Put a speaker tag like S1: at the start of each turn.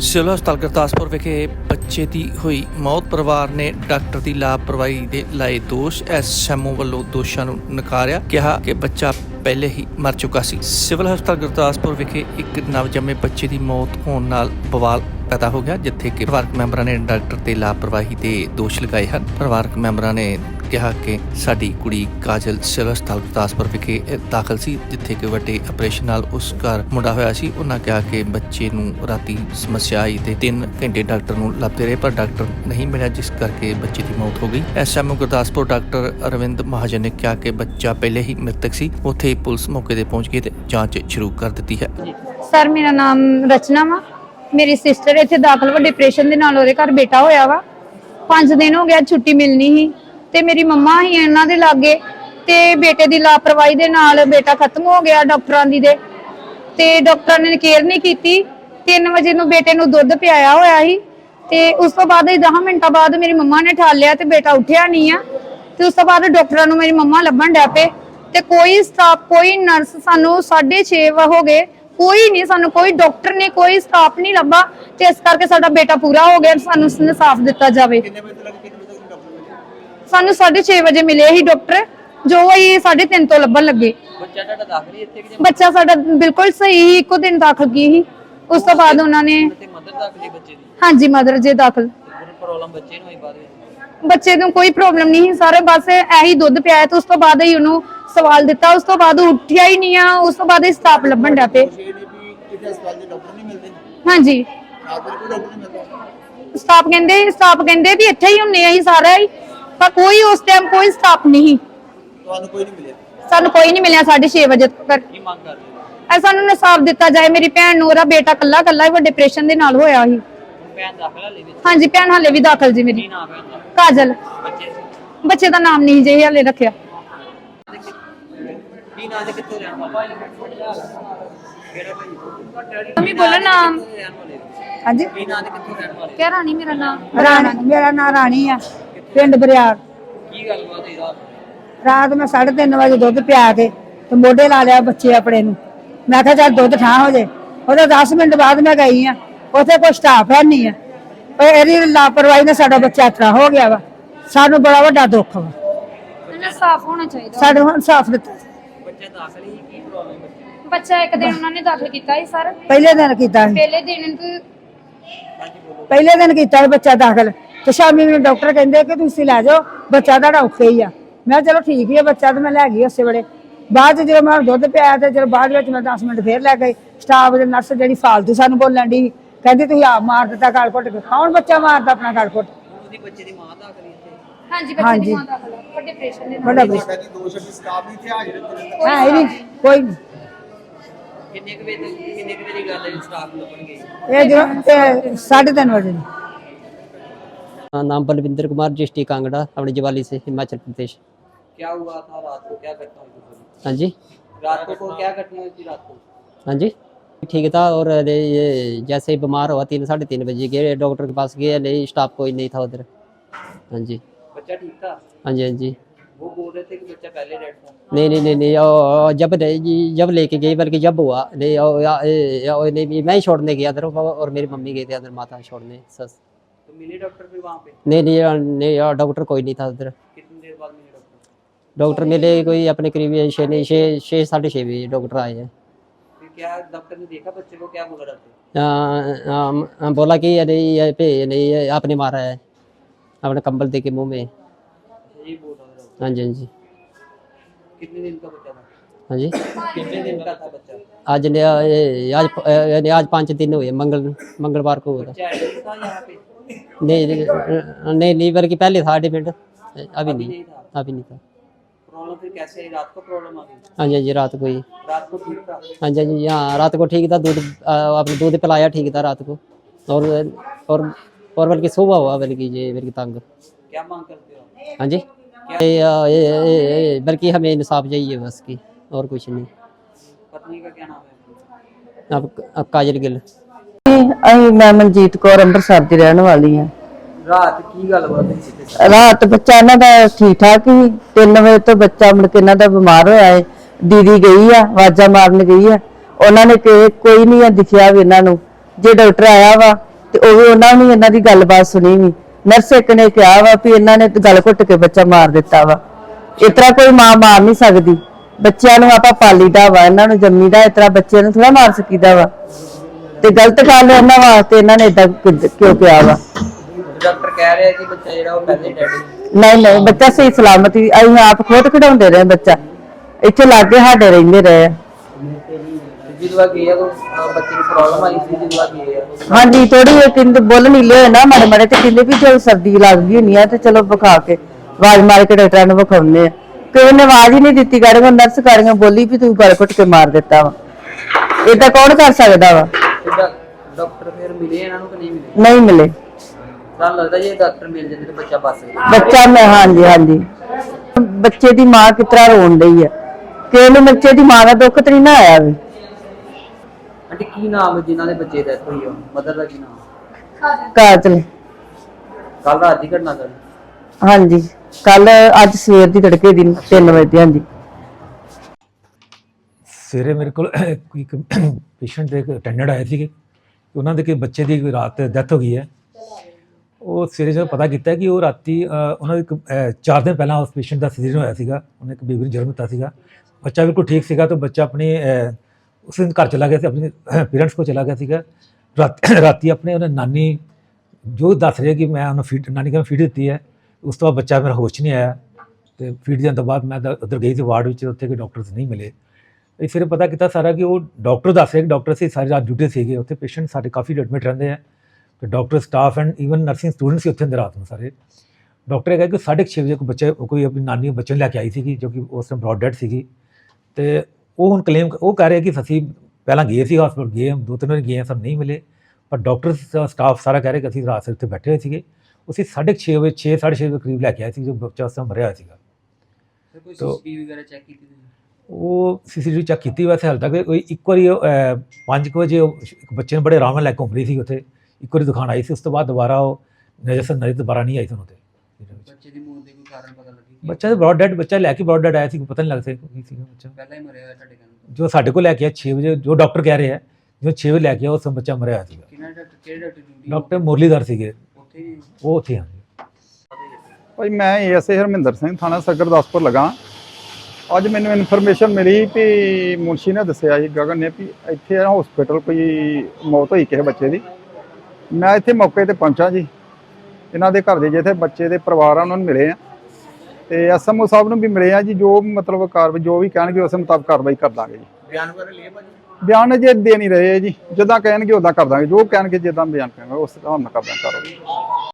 S1: Civil ਹਸਪਤਾਲ ਗੁਰਦਾਸਪੁਰ ਵਿਖੇ ਬੱਚੇ ਦੀ ਹੋਈ ਮੌਤ, ਪਰਿਵਾਰ ਨੇ ਡਾਕਟਰ ਦੀ ਲਾਪਰਵਾਹੀ ਦੇ ਲਾਏ ਦੋਸ਼। ਐਸਐਮਓ ਵੱਲੋਂ ਦੋਸ਼ਾਂ ਨੂੰ ਨਕਾਰਿਆ। ਕਿਹਾ ਕਿ ਬੱਚਾ ਪਹਿਲੇ ਹੀ ਮਰ ਚੁੱਕਾ ਸੀ। ਸਿਵਲ ਹਸਪਤਾਲ ਗੁਰਦਾਸਪੁਰ ਵਿਖੇ ਇੱਕ ਨਵਜੰਮੇ ਬੱਚੇ ਦੀ ਮੌਤ ਹੋਣ ਨਾਲ ਬਵਾਲ ਪੈਦਾ ਹੋ ਗਿਆ, ਜਿੱਥੇ ਕਿ ਪਰਿਵਾਰਕ ਮੈਂਬਰਾਂ ਨੇ ਡਾਕਟਰ ਤੇ ਲਾਪਰਵਾਹੀ ਦੇ ਦੋਸ਼ ਲਗਾਏ ਹਨ। ਪਰਿਵਾਰਕ ਮੈਂਬਰਾਂ ਨੇ ਕਿਹਾ ਕਿ ਸਾਡੀ ਕੁੜੀ ਕਾਜਲ ਸਿਵਲ ਹਸਪਤਾਲ ਗੁਰਦਾਸਪੁਰ ਵਿਖੇ ਦਾਖਲ ਸੀ, ਜਿੱਥੇ ਕਿ ਵੱਡੇ ਆਪਰੇਸ਼ਨ ਨਾਲ ਉਸ ਘਰ ਮੁੰਡਾ ਹੋਇਆ ਸੀ। ਉਹਨਾਂ ਕਿਹਾ ਕਿ ਬੱਚੇ ਨੂੰ ਰਾਤੀ ਸਮੱਸਿਆ ਆਈ ਤੇ 3 ਘੰਟੇ ਡਾਕਟਰ ਨੂੰ ਲੱਭਦੇ ਰਹੇ, ਪਰ ਡਾਕਟਰ ਨਹੀਂ ਮਿਲਿਆ, ਜਿਸ ਕਰਕੇ ਬੱਚੇ ਦੀ ਮੌਤ ਹੋ ਗਈ। ਐਸਐਮਓ ਗੁਰਦਾਸਪੁਰ ਡਾਕਟਰ ਅਰਵਿੰਦ ਮਹਾਜਨ ਨੇ ਕਿਹਾ ਕਿ ਬੱਚਾ ਪਹਿਲੇ ਹੀ ਮ੍ਰਿਤਕ ਸੀ। ਉੱਥੇ ਪੁਲਿਸ ਮੌਕੇ ਤੇ ਪਹੁੰਚ ਗਈ ਤੇ ਜਾਂਚ ਸ਼ੁਰੂ ਕਰ ਦਿੱਤੀ ਹੈ।
S2: ਸਰ, ਮੇਰਾ ਨਾਮ ਰਚਨਾ ਵਾ। ਮੇਰੀ ਸਿਸਟਰ ਇੱਥੇ ਦਾਖਲ ਵਾ ਡਿਪਰੈਸ਼ਨ ਦੇ ਨਾਲ ਉਹਦੇ ਘਰ ਬੇਟਾ ਹੋਇਆ ਵਾ। 5 ਦਿਨ ਹੋ ਗਿਆ ਛੁੱਟੀ ਮਿਲਣੀ ਸੀ ਤੇ ਮੇਰੀ ਮੰਮਾ ਹੀ ਇਹਨਾਂ ਦੇ ਲਾਗੇ ਤੇ ਬੇਟੇ ਦੀ ਲਾਪਰਵਾਹੀ ਦੇ ਨਾਲ ਬੇਟਾ ਖਤਮ ਹੋ ਗਿਆ ਡਾਕਟਰਾਂ ਦੀ ਦੇ। ਤੇ ਡਾਕਟਰਾਂ ਨੇ ਕੇਅਰ ਨਹੀਂ ਕੀਤੀ। 3 ਵਜੇ ਨੂੰ ਬੇਟੇ ਨੂੰ ਦੁੱਧ ਪਿਆਇਆ ਹੋਇਆ ਸੀ ਤੇ ਉਸ ਤੋਂ ਬਾਅਦ ਹੀ 10 ਮਿੰਟਾਂ ਬਾਅਦ ਮੇਰੀ ਮੰਮਾ ਨੇ ਠਾਲ ਲਿਆ ਤੇ ਬੇਟਾ ਉੱਠਿਆ ਨਹੀਂ ਆ। ਤੇ ਉਸ ਤੋਂ ਬਾਅਦ ਡਾਕਟਰਾਂ ਨੂੰ ਮੇਰੀ ਮੰਮਾ ਲੱਭਣ ਡੈ ਪਏ। ਤੇ ਕੋਈ ਸਟਾਫ ਕੋਈ ਨਰਸ ਸਾਨੂੰ 6:30 ਹੋ ਗਏ ਕੋਈ ਨਹੀਂ ਸਾਨੂੰ ਕੋਈ ਡਾਕਟਰ ਨੇ ਕੋਈ ਸਟਾਫ ਨਹੀਂ ਲੱਭਾ ਤੇ ਇਸ ਕਰਕੇ ਸਾਡਾ ਬੇਟਾ ਪੂਰਾ ਹੋ ਗਿਆ ਸਾਨੂੰ ਇਨਸਾਫ ਦਿੱਤਾ ਜਾਵੇ। ਸਾਨੂੰ 6:30 ਵਜੇ ਮਿਲੇ ਹੀ ਡਾਕਟਰ ਜੋ ਹੀ 3:30 ਤੋਂ ਲੱਭਣ ਲੱਗੇ।
S3: ਬੱਚਾ ਤੁਹਾਡਾ ਦਾਖਲ ਹੀ ਇੱਥੇ ਕਿ
S2: ਬੱਚਾ ਸਾਡਾ ਬਿਲਕੁਲ ਸਹੀ ਹੀ ਇੱਕੋ ਦਿਨ ਦਾਖਲ ਕੀ ਸੀ। ਉਸ ਤੋਂ ਬਾਅਦ ਉਹਨਾਂ ਨੇ
S3: ਤੇ ਮਦਰ ਦਾਖਲ ਹੀ ਬੱਚੇ ਦੀ?
S2: ਹਾਂਜੀ ਮਦਰ ਜੇ ਦਾਖਲ।
S3: ਕੋਈ ਪ੍ਰੋਬਲਮ ਬੱਚੇ ਨੂੰ ਹੋਈ ਬਾਅਦ ਵਿੱਚ?
S2: ਬੱਚੇ ਨੂੰ ਕੋਈ ਪ੍ਰੋਬਲਮ ਨਹੀਂ ਸੀ ਸਾਰੇ ਬਸ ਇਹੀ ਦੁੱਧ ਪਿਆਇਆ ਤੇ ਉਸ ਤੋਂ ਬਾਅਦ ਹੀ ਉਹਨੂੰ ਸਵਾਲ ਦਿੱਤਾ ਉਸ ਤੋਂ ਬਾਅਦ ਉਹ ਉੱਠਿਆ ਹੀ ਨਹੀਂ ਆ ਉਸ ਤੋਂ ਬਾਅਦ ਹੀ ਸਟਾਪ ਲੱਭਣ ਡਿਆ ਪਏ ਹਾਂਜੀ। ਸਟਾਫ ਕਹਿੰਦੇ ਸਟਾਫ ਕਹਿੰਦੇ ਵੀ ਇੱਥੇ ਹੀ ਹੁੰਨੇ ਆ ਅਸੀਂ ਸਾਰਾ ਹੀ ਪਰ ਕੋਈ ਉਸ ਟਾਈਮ ਕੋਈ ਸਟਾਫ ਨਹੀਂ।
S3: ਤੁਹਾਨੂੰ ਕੋਈ ਨਹੀਂ ਮਿਲਿਆ?
S2: ਸਾਨੂੰ ਕੋਈ ਨਹੀਂ ਮਿਲਿਆ 6:30 ਵਜੇ ਤੱਕ।
S3: ਕੀ ਮੰਗ ਕਰ ਰਹੇ ਹੋ?
S2: ਐ ਸਾਨੂੰ ਇਨਸਾਫ ਦਿੱਤਾ ਜਾਏ ਮੇਰੀ ਭੈਣ ਨੂੰ ਉਹਦਾ ਬੇਟਾ ਕੱਲਾ ਕੱਲਾ ਹੀ ਵੱਡੇ ਆਪਰੇਸ਼ਨ ਦੇ ਨਾਲ ਹੋਇਆ ਸੀ।
S3: ਭੈਣ ਦਾਖਲ ਹਲੇ ਵਿੱਚ?
S2: ਹਾਂਜੀ ਭੈਣ ਹਾਲੇ ਵੀ ਦਾਖਲ ਜੀ ਮੇਰੀ। ਕਾਜਲ।
S3: ਬੱਚੇ?
S2: ਦਾ ਨਾਮ ਨਹੀਂ ਜੇ ਹਾਲੇ ਰੱਖਿਆ।
S3: ਕੀ ਨਾਮ ਦੇ ਕਿੱਥੋਂ ਰਹਿਣ ਵਾਲਾ ਕਿਹੜਾ ਭਾਈ
S2: ਮੰਮੀ ਬੋਲੋ ਨਾਮ।
S4: ਹਾਂਜੀ?
S3: ਕੀ ਨਾਮ ਦੇ ਕਿੱਥੋਂ ਰਹਿਣ ਵਾਲੇ?
S2: ਕਿਆ ਰਾਣੀ ਮੇਰਾ ਨਾਮ?
S4: ਰਾਣੀ ਮੇਰਾ ਨਾਂ ਰਾਣੀ ਆ ਪਿੰਡ ਬਰਿਆਰ।
S3: ਕੀ ਗੱਲ ਬਾਤ ਹੈ ਰਾਤ?
S4: ਰਾਤ ਮੈਂ 3:30 ਵਜੇ ਦੁੱਧ ਪਿਆ ਕੇ ਤੇ ਮੋਢੇ ਲਾ ਲਿਆ ਬੱਚੇ ਆਪਣੇ ਨੂੰ। ਮੈਂ ਕਿਹਾ ਚੱਲ ਦੁੱਧ ਠਾਂ ਹੋ ਜੇ। ਉਹਦੇ 10 ਮਿੰਟ ਬਾਅਦ ਮੈਂ ਗਈ ਆ। ਉੱਥੇ ਕੋਈ ਸਟਾਫ ਹੈ ਨਹੀਂ ਆ। ਪਰ ਇਹਦੀ ਲਾਪਰਵਾਹੀ ਨਾਲ ਸਾਡਾ ਬੱਚਾ ਇਤਰਾ ਹੋ ਗਿਆ ਵਾ। ਸਾਨੂੰ ਬੜਾ ਵੱਡਾ ਦੁੱਖ ਵਾ।
S2: ਇਨਸਾਫ ਹੋਣਾ ਚਾਹੀਦਾ।
S4: ਸਾਡੇ ਹੁਣ ਸਾਫ਼ ਦਿੱਤਾ
S3: ਬੱਚਾ ਦਾਖਲ ਹੀ ਕੀ ਪ੍ਰੋਬਲਮ ਬੱਚੇ
S2: ਬੱਚਾ ਇੱਕ ਦਿਨ ਉਹਨਾਂ ਨੇ ਦਾਖਲ ਕੀਤਾ ਸੀ ਸਰ।
S4: ਪਹਿਲੇ ਦਿਨ ਕੀਤਾ ਸੀ।
S2: ਪਹਿਲੇ ਦਿਨ ਤੋਂ
S4: ਪਹਿਲੇ ਦਿਨ ਕੀਤਾ ਸੀ ਬੱਚਾ ਦਾਖਲ। ਤੇ ਸ਼ਾਮੀ ਮੈਨੂੰ ਡਾਕਟਰ ਕਹਿੰਦੇ ਕਿ ਤੁਸੀਂ ਲੈ ਜਾਓ ਬੱਚਾ ਤੁਹਾਡਾ ਔਖੇ ਹੀ ਆ। ਮੈਂ ਕਿਹਾ ਚਲੋ ਠੀਕ ਹੀ ਆ ਬੱਚਾ ਤੇ ਮੈਂ ਲੈ ਗਈ ਉਸੇ ਵੇਲੇ। ਬਾਅਦ ਚ ਜਦੋਂ ਮੈਂ ਦੁੱਧ ਪਿਆਇਆ ਤੇ ਜਦੋਂ ਬਾਅਦ ਵਿੱਚ ਮੈਂ 10 ਮਿੰਟ ਫੇਰ ਲੈ ਗਈ। ਸਟਾਫ ਦੇ ਨਰਸ ਜਿਹੜੀ ਫਾਲਤੂ ਸਾਨੂੰ ਬੋਲਣ ਦੀ ਕਹਿੰਦੀ ਤੁਸੀਂ ਆਪ ਮਾਰ ਦਿੱਤਾ ਗਲ ਘੁੱਟ ਕੇ। ਕੌਣ ਬੱਚਾ ਮਾਰਦਾ ਆਪਣਾ ਗਲ ਘੁੱਟ?
S3: ਉਹਦੀ ਬੱਚੇ ਦੀ ਮਾਂ ਦਾਖਲ ਹੀ
S2: ਹਾਂਜੀ ਬੱਚੇ ਦੀ ਮਾਂ ਦਾਖਲ ਹੈ ਵੱਡੇ ਆਪਰੇਸ਼ਨ ਦੇ ਨਾਲ
S4: ਵੱਡਾ ਬੱਚਾ ਹੈ ਹੀ ਨਹੀਂ ਕੋਈ ਨਹੀਂ
S3: ਕਿੰਨੇ ਕੁ ਵਜੇ ਤੱਕ- ਕਿੰਨੇ ਕੁ ਵਜੇ ਦੀ ਗੱਲ ਹੈ ਸਟਾਫ ਲੱਭਣਗੇ
S4: ਇਹ ਜੋ ਸਾਢੇ ਤਿੰਨ ਵਜੇ ਦੀ
S5: हाँ, नाम बलविंदर कुमार डिस्ट्रिक्ट कांगड़ा अपने जवाली से हिमाचल प्रदेश
S3: क्या हुआ था रात को क्या घटना हुई थी
S5: हाँ जी
S3: रात को को क्या घटना हुई थी रात को
S5: हाँ जी ठीक था और अरे ये जैसे ही बीमार हुआ तीन साढ़े तीन बजे गए डॉक्टर के पास गए नहीं स्टाफ कोई नहीं था उधर हाँ जी।
S3: बच्चा ठीक था?
S5: हाँ जी हाँ जी।
S3: वो बोल रहे थे कि बच्चा पहले डेड था।
S5: नहीं नहीं नहीं नहीं और जब नहीं जब लेके गई बल्कि जब हुआ नहीं और, या- या- और नहीं मैं ही छोड़ने गया अंदर और मेरी मम्मी गई थी अंदर माता छोड़ने सस।
S3: तो मिले डॉक्टर फिर वहाँ पे?
S5: नहीं नहीं नहीं डॉक्टर कोई नहीं था उधर।
S3: कितनी देर बाद मिले डॉक्टर?
S5: डॉक्टर मिले कोई अपने करीब छः नहीं छः छः साढ़े छः बजे डॉक्टर आए हैं।
S3: क्या डॉक्टर ने देखा बच्चे को क्या बोला डॉक्टर?
S5: आ, आ, आ, बोला कि अरे ये पे नहीं आपने मारा है। अपने कंबल दे के मुंह में
S3: अच्छा, ये बोल रहा था
S5: हाँ जी हाँ जी
S3: कितने दिन का बच्चा था
S5: हाँ जी
S3: कितने दिन का था बच्चा
S5: आज ने ये- आज यानी आज पाँच दिन हुए मंगल मंगलवार को हुआ था
S3: बच्चा एडमिट था यहाँ पे
S5: नहीं नहीं नहीं नहीं बल्कि पहले था एडमिट अभी
S3: नहीं
S5: नहीं
S3: था
S5: अभी नहीं था
S3: प्रॉब्लम फिर कैसे आई रात को प्रॉब्लम आ गई
S5: हाँ जी हाँ जी रात को ही
S3: रात को ठीक था
S5: हाँ जी हाँ जी हाँ रात को ठीक था दूध आ, आपने दूध पिलाया ठीक था रात को और और और बल्कि सुबह हुआ बल्कि ये बल्कि तंग
S3: क्या मांग करते हो
S5: हाँ जी ये, आ, ये, ये, ये बल्कि हमें इंसाफ चाहिए बस की और कुछ नहीं
S3: पत्नी का क्या नाम है
S5: अब अब काजल गिल
S6: ਅਸੀਂ ਮੈਂ ਮਨਜੀਤ ਕੌਰ ਅੰਮ੍ਰਿਤਸਰ ਦੀ ਰਹਿਣ ਵਾਲੀ ਹਾਂ
S3: रात की गल बात है
S6: ਰਾਤ ਬੱਚਾ ਇਹਨਾਂ ਦਾ ਠੀਕ ਠਾਕ ਹੀ 3 ਵਜੇ ਤੋਂ ਬੱਚਾ ਮੁੜ ਕੇ ਇਹਨਾਂ ਦਾ ਬਿਮਾਰ ਹੋਇਆ ਹੈ ਦੀਦੀ ਗਈ ਆ ਆਵਾਜ਼ਾਂ ਮਾਰਨ ਗਈ ਆ ਉਹਨਾਂ ਨੇ ਕਿ ਕੋਈ ਨਹੀਂ ਆ ਦਿਖਿਆ ਵੀ ਇਹਨਾਂ ਨੂੰ ਜੇ ਡਾਕਟਰ ਆਇਆ ਵਾ ਤੇ ਉਹ ਵੀ ਉਹਨਾਂ ਨੇ ਇਹਨਾਂ ਦੀ ਗੱਲਬਾਤ ਸੁਣੀ ਨਹੀਂ ਨਰਸ ਇੱਕ ਨੇ ਕਿਹਾ ਵਾ ਵੀ ਇਹਨਾਂ ਨੇ ਤਾਂ ਗਲ ਘੁੱਟ ਕੇ ਬੱਚਾ ਮਾਰ ਦਿੱਤਾ ਵਾ। ਇਸ ਤਰ੍ਹਾਂ ਕੋਈ ਮਾਂ ਮਾਰ ਨਹੀਂ ਸਕਦੀ। ਬੱਚਿਆਂ ਨੂੰ ਆਪਾਂ ਪਾਲੀਦਾ ਵਾ ਇਹਨਾਂ ਨੂੰ ਜੰਮੀਦਾ ਇਸ ਤਰ੍ਹਾਂ ਬੱਚਿਆਂ ਨੂੰ ਥੋੜਾ ਮਾਰ ਸਕੀਦਾ ਵਾ। ਤੇ ਗਲਤ ਗੱਲ ਇਹਨਾਂ ਵਾਸਤੇ ਇਹਨਾਂ ਨੇ ਇਦਾਂ ਕਿਉਂ ਕਿਹਾ ਵਾ।
S3: ਡਾਕਟਰ ਕਹਿ ਰਿਹਾ ਕਿ ਬੱਚਾ ਜਿਹੜਾ ਉਹ ਪਹਿਲੇ ਡੈਡ
S6: ਨਹੀਂ ਨਹੀਂ ਬੱਚਾ ਸਹੀ ਸਲਾਮਤ ਅਸੀਂ ਆਪ ਖੁਦ ਖਿਡਾਉਂਦੇ ਰਹੇ ਬੱਚਾ। ਇੱਥੇ ਲਾਗੇ ਸਾਡੇ ਰਹਿੰਦੇ ਰਹੇ ਆ।
S3: ਜਦੋਂ ਆ ਗਏ ਆ ਕੋਈ ਅਹ ਬੱਚੇ ਨੂੰ ਪ੍ਰੋਬਲਮ ਆਈ ਸੀ ਜਦੋਂ ਆ ਗਏ ਆ?
S6: ਹਾਂਜੀ ਥੋੜੀ ਇਹ ਕਹਿੰਦੇ ਬੁੱਲ ਨੀਲੇ ਹੋਏ ਨਾ ਮਾੜੇ ਮਾੜੇ ਤੇ ਕਹਿੰਦੇ ਵੀ ਜੇ ਸਰਦੀ ਲੱਗ ਗਈ ਆ ਤੇ ਚਲੋ ਵਿਖਾ ਕੇ ਆਵਾਜ਼ ਮਾਰ ਕੇ ਡਾਕਟਰਾਂ ਨੂੰ ਵਿਖਾਉਂਦੇ ਆ। ਤੇ ਉਹਨੇ ਆਵਾਜ਼ ਹੀ ਨਹੀਂ ਦਿੱਤੀ ਗਾੜੀਆਂ ਨਰਸ ਗਾੜੀਆਂ ਬੋਲੀ ਵੀ ਤੂੰ ਗਲ ਘੁੱਟ ਕੇ ਮਾਰ ਦਿੱਤਾ ਵਾ। ਏਦਾਂ ਕੌਣ ਕਰ ਸਕਦਾ ਵਾ?
S3: ਤੇ ਡਾ- ਡਾਕਟਰ ਫਿਰ ਮਿਲੇ ਇਹਨਾਂ ਨੂੰ ਕਿ ਨਹੀਂ ਮਿਲੇ?
S6: ਨਹੀਂ ਮਿਲੇ।
S3: ਤੁਹਾਨੂੰ ਲੱਗਦਾ ਜੇ ਡਾਕਟਰ ਮਿਲ ਜਾਂਦੇ ਤਾਂ ਬੱਚਾ ਬਚ ਸਕਦਾ
S6: ਬੱਚਾ ਮੈਂ ਹਾਂਜੀ ਹਾਂਜੀ। ਬੱਚੇ ਦੀ ਮਾਂ ਕਿਤਰਾ ਰੋਣ ਡਈ ਆ? ਕਿ ਇਹਨੂੰ ਬੱਚੇ ਦੀ ਮਾਂ ਦਾ ਦੁੱਖ ਤੇ ਨਹੀਂ ਨਾ ਆਇਆ ਵੀ।
S3: ਆਂਟੀ ਕੀ ਨਾਮ ਹੈ ਜਿਨ੍ਹਾਂ ਦੇ ਬੱਚੇ ਡੈਥ ਹੋਈ ਆ? ਮਦਰ ਦਾ ਕੀ ਨਾਮ?
S6: ਕਾਤਲ
S3: ਕੱਲ ਰਾਤ ਦੀ ਘਟਨਾ ਸਰ
S6: ਹਾਂਜੀ। ਕੱਲ ਅੱਜ ਸਵੇਰ ਦੀ ਤੜਕੇ ਦੀ 3 ਵਜੇ ਦੀ ਹਾਂਜੀ।
S7: ਸਵੇਰੇ ਮੇਰੇ ਕੋਲ ਕੋਈ ਇੱਕ ਪੇਸ਼ੈਂਟ ਦੇ ਅਟੈਂਡੈਂਟ ਆਏ ਸੀਗੇ। ਕਿ ਉਹਨਾਂ ਦੇ ਕਿ ਬੱਚੇ ਦੀ ਕੋਈ ਰਾਤ ਡੈਥ ਹੋ ਗਈ ਹੈ। ਉਹ ਸਵੇਰੇ ਜਦੋਂ ਪਤਾ ਕੀਤਾ ਕਿ ਉਹ ਰਾਤੀ ਅ, ਉਹਨਾਂ ਦੇ ਇੱਕ, ਅ, ਚਾਰ ਦਿਨ ਪਹਿਲਾਂ ਉਸ ਪੇਸ਼ੈਂਟ ਦਾ ਸੀਜ਼ਨ ਹੋਇਆ ਸੀਗਾ। ਉਹਨੇ ਇੱਕ ਬੇਬੀ ਨੂੰ ਜਨਮ ਦਿੱਤਾ ਸੀਗਾ। ਬੱਚਾ ਬਿਲਕੁਲ ਠੀਕ ਸੀਗਾ ਤਾਂ ਬੱਚਾ ਆਪਣੇ ਅ, ਉਸ ਦਿਨ ਘਰ ਚਲਾ ਗਿਆ ਸੀ, ਆਪਣੇ ਪੇਰੈਂਟਸ ਕੋਲ ਚਲਾ ਗਿਆ ਸੀਗਾ। ਰਾਤੀ ਆਪਣੇ ਉਹਨੇ ਨਾਨੀ ਜੋ ਦੱਸ ਰਿਹਾ ਕਿ ਮੈਂ ਉਹਨੂੰ ਫੀਡ ਨਾਨੀ ਕਹਿੰਦਾ ਫੀਡ ਦਿੱਤੀ ਹੈ। ਉਸ ਤੋਂ ਬਾਅਦ ਬੱਚਾ ਮੇਰਾ ਹੋਸ਼ ਨਹੀਂ ਆਇਆ ਤੇ ਫੀਡ ਦੇਣ ਤੋਂ ਬਾਅਦ ਮੈਂ ਤਾਂ ਉੱਧਰ ਗਈ ਸੀ ਵਾਰਡ ਵਿੱਚ, ਉੱਥੇ ਕੋਈ ਡਾਕਟਰਸ ਨਹੀਂ ਮਿਲੇ। ਇਹ ਫਿਰ ਪਤਾ ਕੀਤਾ ਸਾਰਾ ਕਿ ਉਹ ਡਾਕਟਰ ਦੱਸ ਰਿਹਾ ਕਿ ਡਾਕਟਰ ਸੀ, ਸਾਰੇ ਰਾਤ ਡਿਊਟੀ ਸੀਗੇ। ਉੱਥੇ ਪੇਸ਼ੈਂਟ ਸਾਡੇ ਕਾਫੀ ਐਡਮਿਟ ਰਹਿੰਦੇ ਆ। ਤੇ doctor staff and even nursing students ਸੀ ਉੱਥੇ ਅੰਦਰ ਰਾਤ ਨੂੰ ਸਾਰੇ। ਡਾਕਟਰ ਇਹ ਕਹਿੰਦਾ ਕਿ 6:30 ਵਜੇ ਕੋਈ ਬੱਚੇ, ਕੋਈ ਆਪਣੀ ਨਾਨੀ ਬੱਚੇ ਨੂੰ ਲੈ ਕੇ ਆਈ ਸੀਗੀ, ਜੋ ਕਿ ਉਸ ਟਾਈਮ ਬ੍ਰੌਡ ਡੈਡ ਸੀਗੀ। ਤੇ ਉਹ ਹੁਣ ਕਲੇਮ ਉਹ ਕਹਿ ਰਿਹਾ ਕਿ ਅਸੀਂ ਪਹਿਲਾਂ ਗਏ ਸੀ ਹਸਪਤਾਲ ਗਏ ਦੋ ਤਿੰਨ ਵਾਰ ਗਏ ਸਾਨੂੰ ਨਹੀਂ ਮਿਲੇ। ਪਰ ਡਾਕਟਰ ਸਟਾਫ ਸਾਰਾ ਕਹਿ ਰਿਹਾ ਕਿ ਅਸੀਂ ਰਾਤ ਨੂੰ ਉੱਥੇ ਬੈਠੇ ਹੋਏ ਸੀਗੇ। ਅਸੀਂ 6:30 ਵਜੇ 6 6:30 ਵਜੇ ਦੇ ਕਰੀਬ ਲੈ ਕੇ ਆਏ ਸੀ ਜੋ ਬੱਚਾ ਉਸ ਟਾਈਮ ਮਰਿਆ ਸੀਗਾ।
S3: ਸਰ ਕੋਈ
S7: ਤੋ-
S3: ਸੀਸੀਟੀਵੀ ਵਗੈਰਾ ਚੈੱਕ ਕੀਤੀ
S7: ਉਹ ਸੀਸੀਟੀਵੀ ਚੈੱਕ ਕੀਤੀ ਵੈਸੇ ਹਾਲ ਤੱਕ। ਕੋਈ ਇੱਕ ਵਾਰੀ 5 ਵਜੇ ਇੱਕ ਬੱਚੇ ਨੂੰ ਬੜੇ ਆਰਾਮ ਨਾਲ ਲੈ ਕੇ ਘੁੰਮ ਰਹੀ ਸੀ ਉੱਥੇ। ਇੱਕ ਵਾਰੀ ਦਿਖਾਣ ਆਈ ਸੀ ਉਸ ਤੋਂ ਬਾਅਦ ਦੁਬਾਰਾ ਉਹ ਨਜ਼ਰ ਨਜ਼ਰ ਦੁਬਾਰਾ ਨਹੀਂ ਆਈ ਤੁਹਾਨੂੰ ਤੇ
S3: ਬੱਚੇ ਦੀ ਮੌਤ ਦੇ ਕੋਈ ਕਾਰਨ ਪਤਾ
S7: ਬੱਚਾ ਤਾਂ ਬ੍ਰੌਡ ਡੈਡ ਬੱਚਾ ਲੈ ਕੇ ਬ੍ਰੌਡ ਡੈਡ ਆਇਆ ਸੀ ਕੋਈ ਪਤਾ ਨਹੀਂ ਲੱਗਦਾ ਕੀ ਸੀਗਾ ਬੱਚਾ।
S3: ਪਹਿਲਾਂ ਹੀ ਮਰਿਆ ਹੋਇਆ ਤੁਹਾਡੇ ਕਹਿਣ ਤੋਂ?
S7: ਜੋ ਸਾਡੇ ਕੋਲ ਲੈ ਕੇ ਆਇਆ 6 ਵਜੇ ਜੋ ਡਾਕਟਰ ਕਹਿ ਰਹੇ ਆ ਜੋ 6 ਵਜੇ ਲੈ ਕੇ ਆਇਆ ਉਸ ਬੱਚਾ ਮਰਿਆ ਸੀਗਾ।
S3: ਕਿਹਨਾਂ ਡਾਕਟਰ ਕਿਹੜੇ ਡਾਕਟਰ ਡਿਊਟੀ?
S7: ਡਾਕਟਰ ਮੁਰਲੀਧਰ ਸੀਗੇ।
S3: ਉੱਥੇ
S7: ਉਹ ਉੱਥੇ ਆ।
S8: ਭਾਈ ਮੈਂ ਏਐਸਏ ਹਰਮਿੰਦਰ ਸਿੰਘ ਥਾਣਾ ਸਦਰ ਦਾਸਪੁਰ ਲਗਾ ਅੱਜ ਮੈਨੂੰ ਇਨਫੋਰਮੇਸ਼ਨ ਮਿਲੀ ਵੀ ਮੁਨਸ਼ੀ ਨੇ ਦੱਸਿਆ ਜੀ ਗਗਨ ਨੇ ਵੀ ਇੱਥੇ ਹਸਪੀਟਲ ਕੋਈ ਮੌਤ ਹੋਈ ਕਿਸੇ ਬੱਚੇ ਦੀ। ਮੈਂ ਇੱਥੇ ਮੌਕੇ ਤੇ ਪਹੁੰਚਾ ਜੀ। ਇਹਨਾਂ ਦੇ ਘਰ ਦੇ ਜਿੱਥੇ ਬੱਚੇ ਦੇ ਪਰਿਵਾਰ ਆ ਉਹਨਾਂ ਨੂੰ ਮਿਲੇ ਆ। ਤੇ ਐਸਐਮਓ ਸਾਹਿਬ ਨੂੰ ਵੀ ਮਿਲੇ ਆ ਜੀ ਜੋ ਮਤਲਬ ਕਾਰਵਾਈ ਜੋ ਵੀ ਕਹਿਣਗੇ ਉਸ ਮੁਤਾਬਕ ਕਾਰਵਾਈ ਕਰ ਦਾਂਗੇ ਜੀ।
S3: ਬਿਆਨ ਵਗੈਰਾ ਲਿਆ ਭਾਜੀ?
S8: ਬਿਆਨ ਜੇ ਦੇ ਨਹੀਂ ਰਹੇ ਜੀ ਜਿੱਦਾਂ ਕਹਿਣਗੇ ਉਦਾਂ ਕਰ ਦਾਂਗੇ ਜੋ ਕਹਿਣਗੇ ਜਿੱਦਾਂ ਬਿਆਨ ਕਰਾਂਗੇ ਉਸ ਹਿਸਾਬ ਨਾਲ ਕਰ ਦਾਂਗੇ